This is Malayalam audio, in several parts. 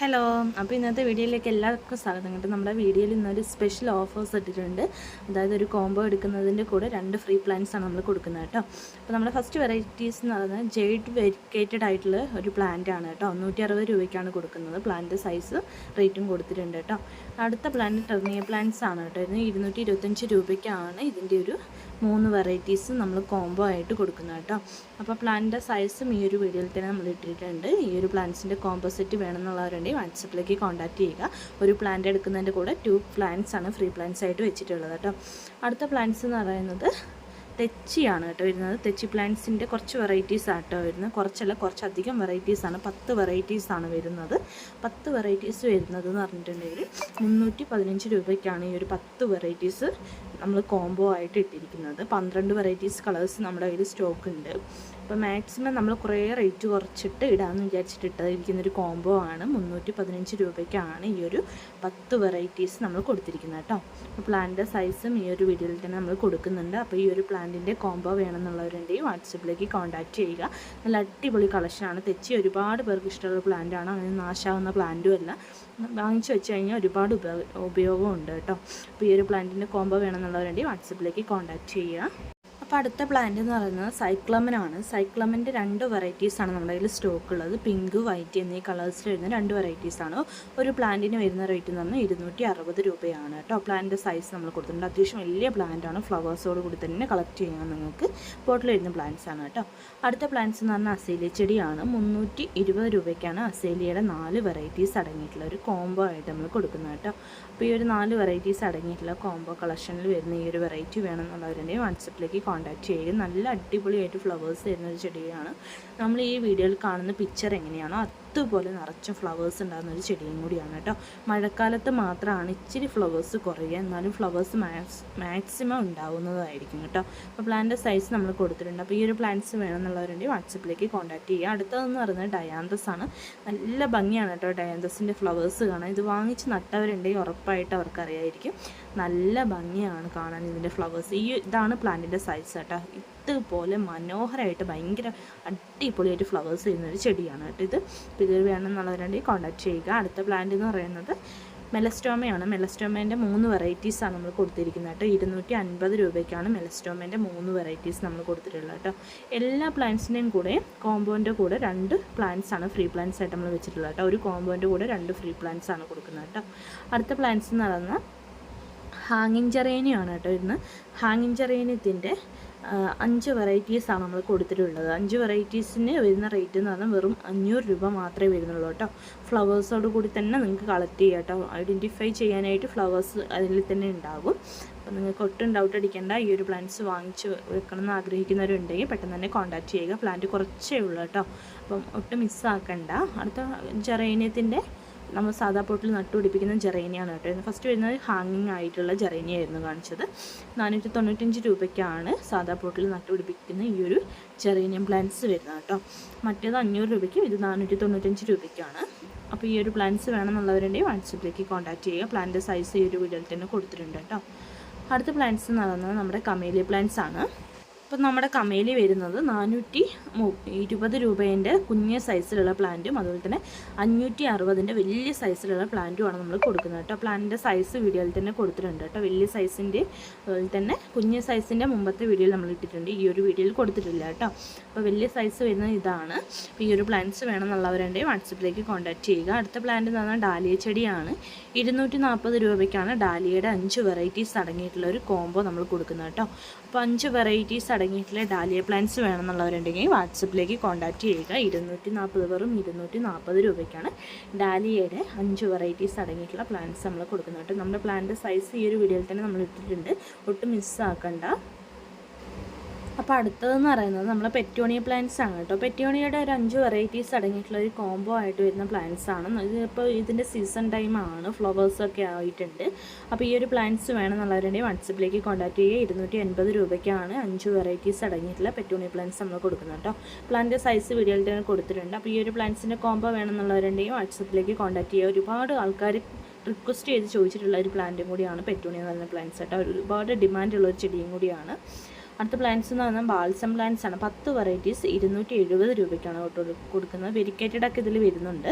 ഹലോ അപ്പോൾ ഇന്നത്തെ വീഡിയോയിലേക്ക് എല്ലാവർക്കും സ്വാഗതം. കേട്ടോ നമ്മുടെ വീഡിയോയിൽ ഇന്നൊരു സ്പെഷ്യൽ ഓഫേഴ്സ് ഇട്ടിട്ടുണ്ട്. അതായത് ഒരു കോംബോ എടുക്കുന്നതിന്റെ കൂടെ രണ്ട് ഫ്രീ പ്ലാൻസ് ആണ് നമ്മൾ കൊടുക്കുന്നത് കേട്ടോ. അപ്പോൾ നമ്മുടെ ഫസ്റ്റ് വെറൈറ്റീസ് എന്ന് പറയുന്നത് ജെയ്ഡ് വെരിക്കേറ്റഡ് ആയിട്ടുള്ള ഒരു പ്ലാന്റ് ആണ് കേട്ടോ. നൂറ്റി അറുപത് രൂപയ്ക്കാണ് കൊടുക്കുന്നത്. പ്ലാന്റ് സൈസ് റേറ്റും കൊടുത്തിട്ടുണ്ട് കേട്ടോ. അടുത്ത പ്ലാന്റ് ടെർണിയ പ്ലാന്റ്സ് ആണ് കേട്ടോ. ഇരുന്നൂറ്റി ഇരുപത്തഞ്ച് രൂപയ്ക്കാണ് ഇതിന്റെ ഒരു മൂന്ന് വെറൈറ്റീസ് നമ്മൾ കോംബോ ആയിട്ട് കൊടുക്കുന്ന കേട്ടോ. അപ്പോൾ പ്ലാന്റിന്റെ സൈസും ഈ ഒരു വീഡിയോയിൽ തന്നെ നമ്മൾ ഇട്ടിട്ടുണ്ട്. ഈ ഒരു പ്ലാന്റ്സിന്റെ കോമ്പോസിറ്റ് വേണമെന്നുള്ളവരുണ്ടെങ്കിൽ വാട്സപ്പിലേക്ക് കോൺടാക്റ്റ് ചെയ്യുക. ഒരു പ്ലാന്റ് എടുക്കുന്നതിന്റെ കൂടെ ടു പ്ലാന്റ്സ് ആണ് ഫ്രീ പ്ലാന്റ്സ് ആയിട്ട് വെച്ചിട്ടുള്ളത് കേട്ടോ. അടുത്ത പ്ലാന്റ്സ് എന്ന് പറയുന്നത് തെച്ചിയാണ് കേട്ടോ വരുന്നത്. തെച്ചി പ്ലാന്റ്സിന്റെ കുറച്ച് വെറൈറ്റീസ് ആട്ടോ വരുന്നത്. കുറച്ചല്ല കുറച്ചധികം വെറൈറ്റീസാണ് പത്ത് വെറൈറ്റീസ് ആണ് വരുന്നത്. പത്ത് വെറൈറ്റീസ് വരുന്നത് എന്ന് പറഞ്ഞിട്ടുണ്ടെങ്കിൽ മുന്നൂറ്റി പതിനഞ്ച് രൂപയ്ക്കാണ് ഈ ഒരു പത്ത് വെറൈറ്റീസ് നമ്മൾ കോംബോ ആയിട്ട് ഇട്ടിരിക്കുന്നത്. പന്ത്രണ്ട് വെറൈറ്റീസ് കളേഴ്സ് നമ്മുടെ കയ്യിൽ സ്റ്റോക്ക് ഉണ്ട്. അപ്പോൾ മാക്സിമം നമ്മൾ കുറേ റേറ്റ് കുറച്ചിട്ട് ഇടാമെന്ന് വിചാരിച്ചിട്ട് ഇട്ടതിരിക്കുന്നൊരു കോംബോ ആണ്. മുന്നൂറ്റി പതിനഞ്ച് രൂപയ്ക്കാണ് ഈ ഒരു പത്ത് വെറൈറ്റീസ് നമ്മൾ കൊടുത്തിരിക്കുന്നത് കേട്ടോ. അപ്പോൾ പ്ലാന്റിന്റെ സൈസും ഈ ഒരു വീഡിയോയിൽ തന്നെ നമ്മൾ കൊടുക്കുന്നുണ്ട്. അപ്പോൾ ഈ ഒരു പ്ലാന്റിന്റെ കോംബോ വേണമെന്നുള്ളവരുണ്ടെങ്കിൽ വാട്സപ്പിലേക്ക് കോൺടാക്റ്റ് ചെയ്യുക. നല്ല അടിപൊളി കളക്ഷനാണ് തെച്ചി ഒരുപാട് പേർക്ക് ഇഷ്ടമുള്ള പ്ലാന്റാണ് അങ്ങനെ നാശാവുന്ന പ്ലാന്റും അല്ല. വാങ്ങിച്ചു വെച്ച് കഴിഞ്ഞാൽ ഒരുപാട് ഉപയോഗ ഉപയോഗമുണ്ട് കേട്ടോ. അപ്പോൾ ഈ ഒരു പ്ലാന്റിന്റെ കോംബോ വേണമെന്നുള്ളവരുണ്ടെങ്കിൽ വാട്സപ്പിലേക്ക് കോൺടാക്റ്റ് ചെയ്യുക. അപ്പോൾ അടുത്ത പ്ലാന്റ് എന്ന് പറയുന്നത് സൈക്ലമനാണ് സൈക്ലമന്റെ രണ്ട് വെറൈറ്റീസാണ് നമ്മുടെ കയ്യിൽ സ്റ്റോക്ക് ഉള്ളത്. പിങ്ക് വൈറ്റ് എന്നീ കളേഴ്സിൽ വരുന്ന രണ്ട് വെറൈറ്റീസാണ് ഒരു പ്ലാന്റിന് വരുന്ന റേറ്റ് എന്ന് പറഞ്ഞാൽ ഇരുന്നൂറ്റി അറുപത് രൂപയാണ് കേട്ടോ. പ്ലാന്റിന്റെ സൈസ് നമ്മൾ കൊടുത്തിട്ടുണ്ട്. അത്യാവശ്യം വലിയ പ്ലാന്റാണ് ഫ്ലവേഴ്സോട് കൂടി തന്നെ കളക്ട് ചെയ്യാൻ നിങ്ങൾക്ക്. പോട്ടിൽ വരുന്ന പ്ലാന്റ്സ് ആണ് കേട്ടോ. അടുത്ത പ്ലാന്റ്സ് എന്ന് പറഞ്ഞാൽ അസേലിയ ചെടിയാണ്. മുന്നൂറ്റി ഇരുപത് രൂപയ്ക്കാണ് അസേലിയയുടെ നാല് വെറൈറ്റീസ് അടങ്ങിയിട്ടുള്ള ഒരു കോംബോ ആയിട്ട് നമ്മൾ കൊടുക്കുന്നത് കേട്ടോ. അപ്പോൾ ഈ ഒരു നാല് വെറൈറ്റീസ് അടങ്ങിയിട്ടുള്ള കോംബോ കളക്ഷനിൽ വരുന്ന ഈ ഒരു വെറൈറ്റി വേണമെന്നുള്ളവരുണ്ടെങ്കിൽ വാട്സപ്പിലേക്ക് കോൺടാക്ട് ചെയ്യുക നല്ല അടിപൊളിയായിട്ട് ഫ്ലവേഴ്സ് തരുന്ന ഒരു ചെടിയാണ്. നമ്മൾ ഈ വീഡിയോയിൽ കാണുന്ന പിക്ചർ എങ്ങനെയാണോ അതുപോലെ നിറച്ച ഫ്ലവേഴ്സ് ഉണ്ടാകുന്ന ഒരു ചെടിയും കൂടിയാണ് കേട്ടോ. മഴക്കാലത്ത് മാത്രമാണ് ഇച്ചിരി ഫ്ലവേഴ്സ് കുറയുക എന്നാലും ഫ്ലവേഴ്സ് മാക്സ് മാക്സിമം ഉണ്ടാവുന്നതായിരിക്കും കേട്ടോ. അപ്പോൾ പ്ലാന്റ് സൈസ് നമ്മൾ കൊടുത്തിട്ടുണ്ട്. അപ്പോൾ ഈ ഒരു പ്ലാന്റ്സ് വേണമെന്നുള്ളവരുണ്ടെങ്കിൽ വാട്സപ്പിലേക്ക് കോൺടാക്റ്റ് ചെയ്യുക. അടുത്തതെന്ന് പറയുന്നത് ഡയാന്തസ് ആണ്. നല്ല ഭംഗിയാണ് കേട്ടോ ഡയാന്തസിന്റെ ഫ്ലവേഴ്സ് കാണാൻ. ഇത് വാങ്ങിച്ച് നട്ടവരുണ്ടെങ്കിൽ ഉറപ്പായിട്ട് അവർക്കറിയായിരിക്കും. നല്ല ഭംഗിയാണ് കാണാൻ ഇതിന്റെ ഫ്ലവേഴ്സ് ഈ ഇതാണ് പ്ലാന്റിന്റെ സൈസ് കേട്ടോ. ഇതുപോലെ മനോഹരമായിട്ട് ഭയങ്കര അടിപൊളിയായിട്ട് ഫ്ലവേഴ്സ് ചെയ്യുന്ന ഒരു ചെടിയാണ് കേട്ടോ ഇത്. അപ്പോൾ ഇത് വേണമെന്നുള്ളവരുണ്ടെങ്കിൽ കോൺടാക്ട് ചെയ്യുക. അടുത്ത പ്ലാന്റ് എന്ന് പറയുന്നത് മെലസ്റ്റോമയാണ്. മെലസ്റ്റോമേന്റെ മൂന്ന് വെറൈറ്റീസാണ് നമ്മൾ കൊടുത്തിരിക്കുന്നത് കേട്ടോ. ഇരുന്നൂറ്റി അൻപത് രൂപയ്ക്കാണ് മെലസ്റ്റോമേന്റെ മൂന്ന് വെറൈറ്റീസ് നമ്മൾ കൊടുത്തിട്ടുള്ളത് കേട്ടോ. എല്ലാ പ്ലാന്റ്സിന്റെയും കൂടെ കോമ്പോന്റെ കൂടെ രണ്ട് പ്ലാന്റ്സ് ആണ് ഫ്രീ പ്ലാന്റ്സ് ആയിട്ട് നമ്മൾ വെച്ചിട്ടുള്ളത് കേട്ടോ. ഒരു കോമ്പോന്റെ കൂടെ രണ്ട് ഫ്രീ പ്ലാന്റ്സ് ആണ് കൊടുക്കുന്നത് കേട്ടോ. അടുത്ത പ്ലാന്റ്സ് എന്ന് പറയുന്നത് ഹാങ്ങിങ് ചെറേനിയാണ് കേട്ടോ ഇന്ന് ഹാങ്ങിങ് ജെറേനിയത്തിന്റെ അഞ്ച് വെറൈറ്റീസാണ് നമ്മൾ കൊടുത്തിട്ടുള്ളത്. അഞ്ച് വെറൈറ്റീസിന് വരുന്ന റേറ്റ് എന്ന് പറഞ്ഞാൽ വെറും അഞ്ഞൂറ് രൂപ മാത്രമേ വരുന്നുള്ളൂ കേട്ടോ. ഫ്ലവേഴ്സോട് കൂടി തന്നെ നിങ്ങൾക്ക് കളക്ട് ചെയ്യാം കേട്ടോ. ഐഡന്റിഫൈ ചെയ്യാനായിട്ട് ഫ്ലവേഴ്സ് അതിൽ തന്നെ ഉണ്ടാകും. അപ്പോൾ നിങ്ങൾക്ക് ഒട്ടും ഡൗട്ട് അടിക്കേണ്ട. ഈ ഒരു പ്ലാന്റ്സ് വാങ്ങിച്ച് വെക്കണം എന്ന് ആഗ്രഹിക്കുന്നവരുണ്ടെങ്കിൽ പെട്ടെന്ന് തന്നെ കോൺടാക്റ്റ് ചെയ്യുക. പ്ലാന്റ് കുറച്ചേ ഉള്ളൂ കേട്ടോ. അപ്പം ഒട്ടും മിസ്സാക്കണ്ട അടുത്ത ജെറേനിയത്തിന്റെ നമ്മൾ സാധാ പോട്ടിൽ നട്ടുപിടിപ്പിക്കുന്ന ജെറേനിയാണ് കേട്ടോ ഫസ്റ്റ് വരുന്നത് ഹാങ്ങിങ് ആയിട്ടുള്ള ജെറേനിയ ആയിരുന്നു കാണിച്ചത്. നാനൂറ്റി തൊണ്ണൂറ്റഞ്ച് രൂപയ്ക്കാണ് സാധാ പോട്ടിൽ നട്ടുപിടിപ്പിക്കുന്ന ഈ ഒരു ജെറേനിയം പ്ലാന്റ്സ് വരുന്നത് കേട്ടോ. മറ്റേത് അഞ്ഞൂറ് രൂപയ്ക്കും ഇത് നാനൂറ്റി തൊണ്ണൂറ്റഞ്ച് രൂപയ്ക്കാണ്. അപ്പോൾ ഈ ഒരു പ്ലാന്റ്സ് വേണമെന്നുള്ളവരുണ്ടെങ്കിൽ വാട്സപ്പിലേക്ക് കോൺടാക്ട് ചെയ്യുക. പ്ലാന്റ് സൈസ് ഈ ഒരു വീഡിയോയിൽ തന്നെ കൊടുത്തിട്ടുണ്ട് കേട്ടോ. അടുത്ത പ്ലാന്റ്സ് എന്ന് പറയുന്നത് നമ്മുടെ കമേലിയ പ്ലാന്റ്സ് ആണ്. അപ്പം നമ്മുടെ കമേലി വരുന്നത് നാനൂറ്റി ഇരുപത് രൂപേന്റെ കുഞ്ഞ് സൈസിലുള്ള പ്ലാന്റും അതുപോലെ തന്നെ അഞ്ഞൂറ്റി അറുപതിന്റെ വലിയ സൈസിലുള്ള പ്ലാന്റുമാണ് നമ്മൾ കൊടുക്കുന്നത് കേട്ടോ. പ്ലാന്റിന്റെ സൈസ് വീഡിയോയിൽ തന്നെ കൊടുത്തിട്ടുണ്ട് കേട്ടോ. വലിയ സൈസിന്റെ അതുപോലെ തന്നെ കുഞ്ഞ് സൈസിന്റെ മുമ്പത്തെ വീഡിയോയിൽ നമ്മൾ ഇട്ടിട്ടുണ്ട്. ഈ ഒരു വീഡിയോയിൽ കൊടുത്തിട്ടില്ല കേട്ടോ. അപ്പോൾ വലിയ സൈസ് വരുന്നത് ഇതാണ്. ഈ ഒരു പ്ലാന്റ്സ് വേണമെന്നുള്ളവരുണ്ടെങ്കിൽ വാട്സപ്പിലേക്ക് കോൺടാക്റ്റ് ചെയ്യുക. അടുത്ത പ്ലാന്റ് എന്ന് പറഞ്ഞാൽ ഡാലിയ ചെടിയാണ്. ഇരുന്നൂറ്റി നാൽപ്പത് രൂപയ്ക്കാണ് ഡാലിയയുടെ അഞ്ച് വെറൈറ്റീസ് അടങ്ങിയിട്ടുള്ള ഒരു കോംബോ നമ്മൾ കൊടുക്കുന്നത് കേട്ടോ. അപ്പോൾ അഞ്ച് വെറൈറ്റീസ് അടങ്ങിയിട്ടുള്ള ഡാലിയ പ്ലാന്റ്സ് വേണമെന്നുള്ളവരുണ്ടെങ്കിൽ വാട്സപ്പിലേക്ക് കോൺടാക്റ്റ് ചെയ്യുക. ഇരുന്നൂറ്റി നാൽപ്പത് വെറും ഇരുന്നൂറ്റി നാൽപ്പത് രൂപയ്ക്കാണ് ഡാലിയയുടെ അഞ്ച് വെറൈറ്റീസ് അടങ്ങിയിട്ടുള്ള പ്ലാന്റ്സ് നമ്മൾ കൊടുക്കുന്നത്. നമ്മുടെ പ്ലാന്റ് സൈസ് ഈ ഒരു വീഡിയോയിൽ തന്നെ നമ്മൾ ഇട്ടിട്ടുണ്ട്. ഒട്ടും മിസ്സാക്കണ്ട അപ്പോൾ അടുത്തതെന്ന് പറയുന്നത് നമ്മൾ പെറ്റോണിയ പ്ലാന്റ്സ് ആണ് കേട്ടോ. പെറ്റോണിയയുടെ ഒരു അഞ്ച് വെറൈറ്റീസ് അടങ്ങിയിട്ടുള്ള ഒരു കോംബോ ആയിട്ട് വരുന്ന പ്ലാന്റ്സ് ആണ്. ഇതിപ്പോൾ ഇതിന്റെ സീസൺ ടൈം ആണ്. ഫ്ലവേഴ്സൊക്കെ ആയിട്ടുണ്ട്. അപ്പോൾ ഈ ഒരു പ്ലാന്റ്സ് വേണമെന്നുള്ളവരുണ്ടെങ്കിൽ വാട്സപ്പിലേക്ക് കോൺടാക്ട് ചെയ്യുക. ഇരുന്നൂറ്റി എൺപത് രൂപയ്ക്കാണ് അഞ്ച് വെറൈറ്റീസ് അടങ്ങിയിട്ടുള്ള പെറ്റോണിയ പ്ലാന്റ്സ് നമ്മൾ കൊടുക്കുന്നത് കേട്ടോ. പ്ലാന്റ് സൈസ് വീഡിയോയിൽ തന്നെ കൊടുത്തിട്ടുണ്ട്. അപ്പോൾ ഈ ഒരു പ്ലാന്റ്സിന്റെ കോംബോ വേണമെന്നുള്ളവരുണ്ടെങ്കിൽ വാട്സപ്പിലേക്ക് കോൺടാക്ട് ചെയ്യുക. ഒരുപാട് ആൾക്കാർ റിക്വസ്റ്റ് ചെയ്ത് ചോദിച്ചിട്ടുള്ള ഒരു പ്ലാന്റും കൂടിയാണ് പെറ്റോണിയ എന്ന് പറയുന്ന പ്ലാന്റ്സ് കേട്ടോ. ഒരുപാട് ഡിമാൻഡുള്ള ഒരു ചെടിയും കൂടിയാണ്. അടുത്ത പ്ലാന്റ്സ് എന്ന് പറഞ്ഞാൽ ബാൽസം പ്ലാന്റ്സ് ആണ്. പത്ത് വെറൈറ്റീസ് ഇരുന്നൂറ്റി എഴുപത് രൂപയ്ക്കാണ് കേട്ടോ കൊടുക്കുന്നത്. വെരിക്കേറ്റഡ് ഒക്കെ ഇതിൽ വരുന്നുണ്ട്.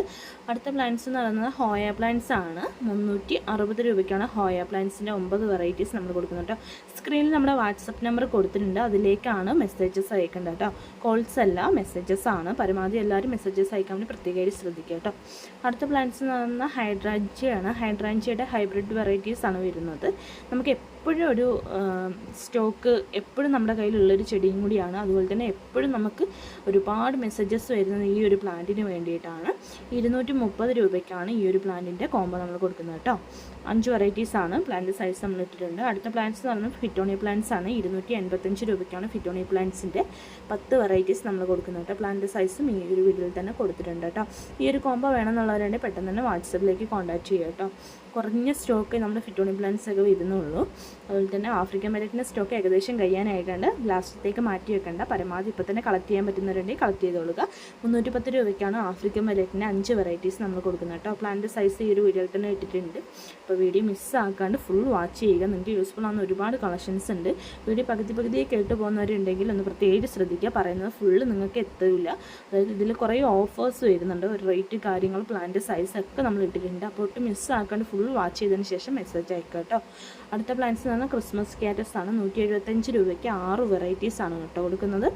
അടുത്ത പ്ലാന്റ്സ് എന്ന് പറയുന്നത് ഹോയ പ്ലാന്റ്സ് ആണ്. മുന്നൂറ്റി അറുപത് രൂപയ്ക്കാണ് ഹോയ പ്ലാന്റ്സിന്റെ ഒമ്പത് വെറൈറ്റീസ് നമ്മൾ കൊടുക്കുന്നത് കേട്ടോ. സ്ക്രീനിൽ നമ്മുടെ വാട്സപ്പ് നമ്പർ കൊടുത്തിട്ടുണ്ട്. അതിലേക്കാണ് മെസ്സേജസ് അയക്കേണ്ടത് കേട്ടോ. കോൾസ് അല്ല മെസ്സേജസ് ആണ്. പരമാവധി എല്ലാവരും മെസ്സേജസ് അയക്കാൻ വേണ്ടി പ്രത്യേകമായിട്ട് ശ്രദ്ധിക്കുക കേട്ടോ. അടുത്ത പ്ലാന്റ്സ് എന്ന് പറയുന്നത് ഹൈഡ്രാഞ്ചിയാണ് ഹൈഡ്രാഞ്ചിയുടെ ഹൈബ്രിഡ് വെറൈറ്റീസ് ആണ് വരുന്നത്. നമുക്ക് എപ്പോഴും ഒരു സ്റ്റോക്ക് എപ്പോഴും നമ്മുടെ കയ്യിലുള്ളൊരു ചെടിയും കൂടിയാണ്. അതുപോലെ തന്നെ എപ്പോഴും നമുക്ക് ഒരുപാട് മെസ്സേജസ് വരുന്നത് ഈ ഒരു പ്ലാന്റിന് വേണ്ടിയിട്ടാണ്. ഇരുന്നൂറ്റി രൂപയ്ക്കാണ് ഈ ഒരു പ്ലാന്റിന്റെ കോമ്പോ നമ്മൾ കൊടുക്കുന്നത് കേട്ടോ. അഞ്ച് വെറൈറ്റീസ് ആണ്. പ്ലാന്റ് സൈസ് നമ്മൾ ഇട്ടിട്ടുണ്ട്. അടുത്ത പ്ലാന്റ്സ് എന്ന് പറയുന്നത് ഫിറ്റോണി പ്ലാന്റ്സ് ആണ്. ഇരുന്നൂറ്റി എൺപത്തഞ്ച് രൂപയ്ക്കാണ് ഫിറ്റോണി പ്ലാന്റ്സിന്റെ പത്ത് വെറൈറ്റീസ് നമ്മൾ കൊടുക്കുന്നത് കേട്ടോ. പ്ലാന്റ് സൈസും ഈ ഒരു വീഡിയോയിൽ തന്നെ കൊടുത്തിട്ടുണ്ട് കേട്ടോ. ഈ ഒരു കോംബോ വേണമെന്നുള്ളവരുണ്ടെങ്കിൽ പെട്ടെന്ന് തന്നെ വാട്സപ്പിലേക്ക് കോൺടാക്ട് ചെയ്യുക കേട്ടോ. കുറഞ്ഞ സ്റ്റോക്ക് നമ്മുടെ ഫിറ്റോണി പ്ലാന്റ്സ് ഒക്കെ വരുന്നുള്ളൂ. അതുപോലെ തന്നെ ആഫ്രിക്കൻ മെലറ്റിന്റെ സ്റ്റോക്ക് ഏകദേശം കഴിയാനായിട്ടുണ്ട്. ലാസ്റ്റത്തേക്ക് മാറ്റി വെക്കേണ്ട. പരമാവധി ഇപ്പോൾ തന്നെ കളക്ട് ചെയ്യാൻ പറ്റുന്നവരുണ്ടെങ്കിൽ കളക്ട് ചെയ്തോളുക മുന്നൂറ്റി പത്ത് രൂപയ്ക്കാണ് ആഫ്രിക്കൻ മെലറ്റിന്റെ അഞ്ച് വെറൈറ്റീസ് നമ്മൾ കൊടുക്കുന്നത് കേട്ടോ. പ്ലാന്റ് സൈസ് ഈ ഒരു വീഡിയോയിൽ തന്നെ ഇട്ടിട്ടുണ്ട്. അപ്പോൾ വീഡിയോ മിസ്സാക്കാണ്ട് ഫുൾ വാച്ച് ചെയ്യുക. നിങ്ങൾക്ക് യൂസ്ഫുൾ ആവുന്ന ഒരുപാട് കളക്ഷൻസ് ഉണ്ട്. വീഡിയോ പകുതി പകുതിയെ കേട്ട് പോകുന്നവരുണ്ടെങ്കിൽ ഒന്ന് പ്രത്യേകിച്ച് ശ്രദ്ധിക്കുക. പറയുന്നത് ഫുള്ള് നിങ്ങൾക്ക് എത്തില്ല അതായത് ഇതിൽ കുറേ ഓഫേഴ്സ് വരുന്നുണ്ട്. ഒരു റേറ്റ് കാര്യങ്ങൾ പ്ലാന്റ് സൈസ് ഒക്കെ നമ്മൾ ഇട്ടിട്ടുണ്ട്. അപ്പോൾ ഒട്ടും മിസ്സാക്കാണ്ട് ഫുൾ വാച്ച് ചെയ്തതിന് ശേഷം മെസ്സേജ് അയക്കുക കേട്ടോ. അടുത്ത പ്ലാന്റ്സ് എന്ന് പറഞ്ഞാൽ ക്രിസ്മസ് കാറ്റസ് ആണ്. നൂറ്റി എഴുപത്തഞ്ച് രൂപയ്ക്ക് ആറ് വെറൈറ്റീസ് ആണ് കേട്ടോ കൊടുക്കുന്നത്.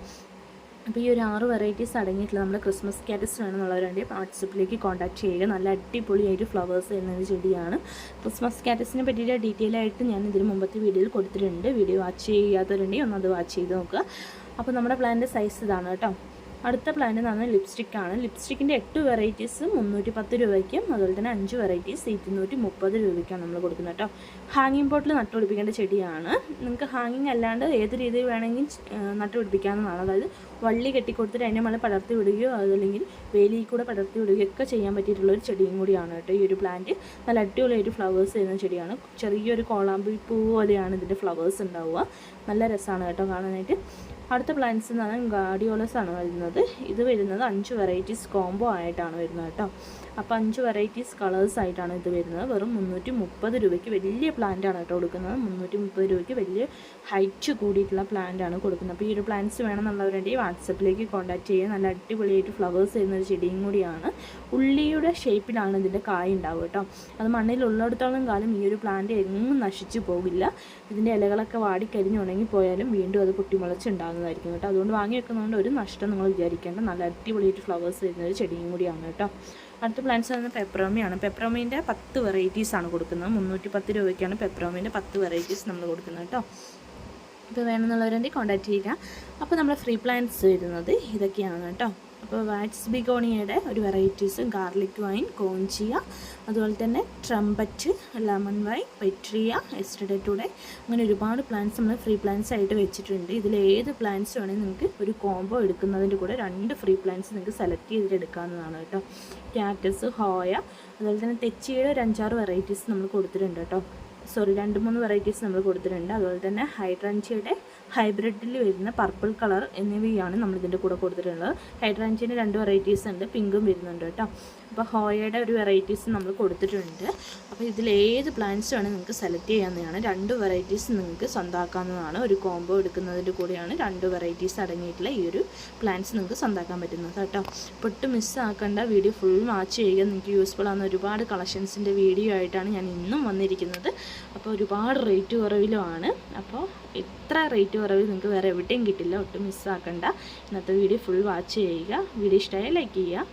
അപ്പോൾ ഈ ഒരു ആറ് വെറൈറ്റീസ് അടങ്ങിയിട്ടുള്ള നമ്മുടെ ക്രിസ്മസ് കാറ്റസ് വേണമെന്നുള്ളവരുണ്ടെങ്കിൽ വാട്സപ്പിലേക്ക് കോൺടാക്ട് ചെയ്യുക. നല്ല അടിപൊളിയായിട്ട് ഫ്ലവേഴ്സ് എന്നൊരു ചെടിയാണ്. ക്രിസ്മസ് കാറ്റസിനെ പറ്റിയിട്ട് ഡീറ്റെയിൽ ആയിട്ട് ഞാൻ ഇതിന് മുമ്പത്തെ വീഡിയോയിൽ കൊടുത്തിട്ടുണ്ട്. വീഡിയോ വാച്ച് ചെയ്യാത്തവരുണ്ടെങ്കിൽ ഒന്നത് വാച്ച് ചെയ്ത് നോക്കുക. അപ്പോൾ നമ്മുടെ പ്ലാന്റെ സൈസ് ഇതാണ് കേട്ടോ. അടുത്ത പ്ലാന്റ് എന്ന് പറഞ്ഞാൽ ലിപ്സ്റ്റിക് ആണ്. ലിപ്സ്റ്റിക്കിന്റെ എട്ട് വെറൈറ്റീസ് മുന്നൂറ്റി പത്ത് രൂപയ്ക്കും അതുപോലെ തന്നെ അഞ്ച് വെറൈറ്റീസ് ഇരുന്നൂറ്റി മുപ്പത് രൂപയ്ക്കാണ് നമ്മൾ കൊടുക്കുന്നത് കേട്ടോ ഹാങ്ങിങ് പോട്ടിൽ നട്ടുപിടിപ്പിക്കേണ്ട ചെടിയാണ്. നിങ്ങൾക്ക് ഹാങ്ങിങ് അല്ലാണ്ട് ഏത് രീതിയിൽ വേണമെങ്കിൽ നട്ടുപിടിപ്പിക്കാവുന്നതാണ്. അതായത് വള്ളി കെട്ടിക്കൊടുത്തിട്ട് അതിന്റെ മേലെ പടർത്തി വിടുകയോ അതല്ലെങ്കിൽ വേലിയിൽ കൂടെ പടർത്തി വിടുകയോ ഒക്കെ ചെയ്യാൻ പറ്റിയിട്ടുള്ള ഒരു ചെടിയും കൂടിയാണ് കേട്ടോ ഈ ഒരു പ്ലാന്റ് നല്ല അടിപൊളി അടിപൊളിയായിട്ട് ഫ്ലവേഴ്സ് ചെയ്യുന്ന ചെടിയാണ്. ചെറിയൊരു കോളാമ്പി പൂ പോലെയാണ് ഇതിന്റെ ഫ്ലവേഴ്സ് ഉണ്ടാവുക. നല്ല രസമാണ് കേട്ടോ കാണാനായിട്ട്. അടുത്ത പ്ലാന്റ്സ് എന്ന് പറഞ്ഞാൽ ഗാഡിയോളസ് ആണ് വരുന്നത്. ഇത് വരുന്നത് അഞ്ച് വെറൈറ്റീസ് കോംബോ ആയിട്ടാണ് വരുന്നത് കേട്ടോ. അപ്പോൾ അഞ്ച് വെറൈറ്റീസ് കളേഴ്സ് ആയിട്ടാണ് ഇത് വരുന്നത്. വെറും മുന്നൂറ്റി മുപ്പത് രൂപയ്ക്ക് വലിയ പ്ലാന്റ് ആണ് കേട്ടോ കൊടുക്കുന്നത്. മുന്നൂറ്റി മുപ്പത് രൂപയ്ക്ക് വലിയ ഹൈറ്റ് കൂടിയിട്ടുള്ള പ്ലാന്റ് ആണ് കൊടുക്കുന്നത്. അപ്പോൾ ഈ ഒരു പ്ലാന്റ്സ് വേണമെന്നുള്ളവരുടെ വാട്സപ്പിലേക്ക് കോൺടാക്ട് ചെയ്യുക. നല്ല അടിപൊളിയായിട്ട് ഫ്ലവേഴ്സ് ചെയ്യുന്ന ഒരു ചെടിയും കൂടിയാണ്. ഉള്ളിയുടെ ഷേപ്പിലാണ് ഇതിന്റെ കായ ഉണ്ടാവുക കേട്ടോ. അത് മണ്ണിൽ ഉള്ളിടത്തോളം കാലം ഈ ഒരു പ്ലാന്റ് എങ്ങും നശിച്ചു പോകില്ല. ഇതിന്റെ ഇലകളൊക്കെ വാടിക്കരിഞ്ഞ് ഉണങ്ങി പോയാലും വീണ്ടും അത് പൊട്ടിമുളച്ചുണ്ടാകുന്നതായിരിക്കും കേട്ടോ. അതുകൊണ്ട് വാങ്ങി വെക്കുന്നതുകൊണ്ട് ഒരു നഷ്ടം നിങ്ങൾ വിചാരിക്കേണ്ട. നല്ല അടിപൊളിയായിട്ട് ഫ്ലവേഴ്സ് ചെയ്യുന്ന ഒരു ചെടിയും കൂടിയാണ് കേട്ടോ. അടുത്ത പ്ലാന്റ്സ് പറയുന്നത് പെപ്രോമിയാണ് പെപ്രോമീന്റെ പത്ത് വെറൈറ്റീസാണ് കൊടുക്കുന്നത്. മുന്നൂറ്റി പത്ത് രൂപയ്ക്കാണ് പെപ്രോമീന്റെ പത്ത് വെറൈറ്റീസ് നമ്മൾ കൊടുക്കുന്നത് കേട്ടോ. ഇപ്പോൾ വേണമെന്നുള്ളവരെ കോൺടാക്ട് ചെയ്യുക. അപ്പോൾ നമ്മുടെ ഫ്രീ പ്ലാന്റ്സ് വരുന്നത് ഇതൊക്കെയാണ് കേട്ടോ. അപ്പോൾ വാറ്റ്സ് ബിഗോണിയയുടെ ഒരു വെറൈറ്റീസ് ഗാർലിക് വൈൻ കോഞ്ചിയ അതുപോലെ തന്നെ trumpet lemon vine petrea yesterday today അങ്ങനെ ഒരുപാട് പ്ലാന്റ്സ് നമ്മൾ ഫ്രീ പ്ലാന്റ്സ് ആയിട്ട് വെച്ചിട്ടുണ്ട്. ഇതിൽ ഏത് പ്ലാന്റ്സ് വേണമെങ്കിൽ നിങ്ങൾക്ക് ഒരു കോംബോ എടുക്കുന്നതിന്റെ കൂടെ രണ്ട് ഫ്രീ പ്ലാന്റ്സ് നിങ്ങൾക്ക് സെലക്ട് ചെയ്തിട്ട് എടുക്കാവുന്നതാണ് കേട്ടോ. ക്യാറ്റസ് ഹോയ അതുപോലെ തന്നെ തെച്ചിയുടെ ഒരു അഞ്ചാറ് വെറൈറ്റീസ് നമ്മൾ കൊടുത്തിട്ടുണ്ട് കേട്ടോ. സോറി രണ്ട് മൂന്ന് വെറൈറ്റീസ് നമ്മൾ കൊടുത്തിട്ടുണ്ട്. അതുപോലെ തന്നെ ഹൈഡ്രാഞ്ചിയുടെ ഹൈബ്രിഡിൽ വരുന്ന പർപ്പിൾ കളർ എന്നിവയാണ് നമ്മളിതിന്റെ കൂടെ കൊടുത്തിട്ടുള്ളത്. ഹൈഡ്രാഞ്ചിന്റെ രണ്ട് വെറൈറ്റീസ് ഉണ്ട് പിങ്കും വരുന്നുണ്ട് കേട്ടോ. അപ്പോൾ ഹോയയുടെ ഒരു വെറൈറ്റീസ് നമ്മൾ കൊടുത്തിട്ടുണ്ട്. അപ്പോൾ ഇതിൽ ഏത് പ്ലാന്റ്സ് വേണമെങ്കിൽ നിങ്ങൾക്ക് സെലക്ട് ചെയ്യാവുന്നതാണ്. രണ്ട് വെറൈറ്റീസ് നിങ്ങൾക്ക് സ്വന്തമാക്കാവുന്നതാണ് ഒരു കോംബോ എടുക്കുന്നതിന്റെ കൂടെയാണ് രണ്ട് വെറൈറ്റീസ് അടങ്ങിയിട്ടുള്ള ഈ ഒരു പ്ലാന്റ്സ് നിങ്ങൾക്ക് സ്വന്തമാക്കാൻ പറ്റുന്നത് കേട്ടോ. പൊട്ട് മിസ്സാക്കേണ്ട വീഡിയോ ഫുൾ വാച്ച് ചെയ്യുക. നിങ്ങൾക്ക് യൂസ്ഫുൾ ആവുന്ന ഒരുപാട് കളക്ഷൻസിന്റെ വീഡിയോ ആയിട്ടാണ് ഞാൻ ഇന്നും വന്നിരിക്കുന്നത്. അപ്പോൾ ഒരുപാട് റേറ്റ് കുറവിലുമാണ്. അപ്പോൾ എത്ര റേറ്റ് കുറവിൽ നിങ്ങൾക്ക് വേറെ എവിടെയും കിട്ടില്ല. ഒട്ടും മിസ്സാക്കണ്ട ഇന്നത്തെ വീഡിയോ ഫുൾ വാച്ച് ചെയ്യുക. വീഡിയോ ഇഷ്ടമായി ലൈക്ക് ചെയ്യുക.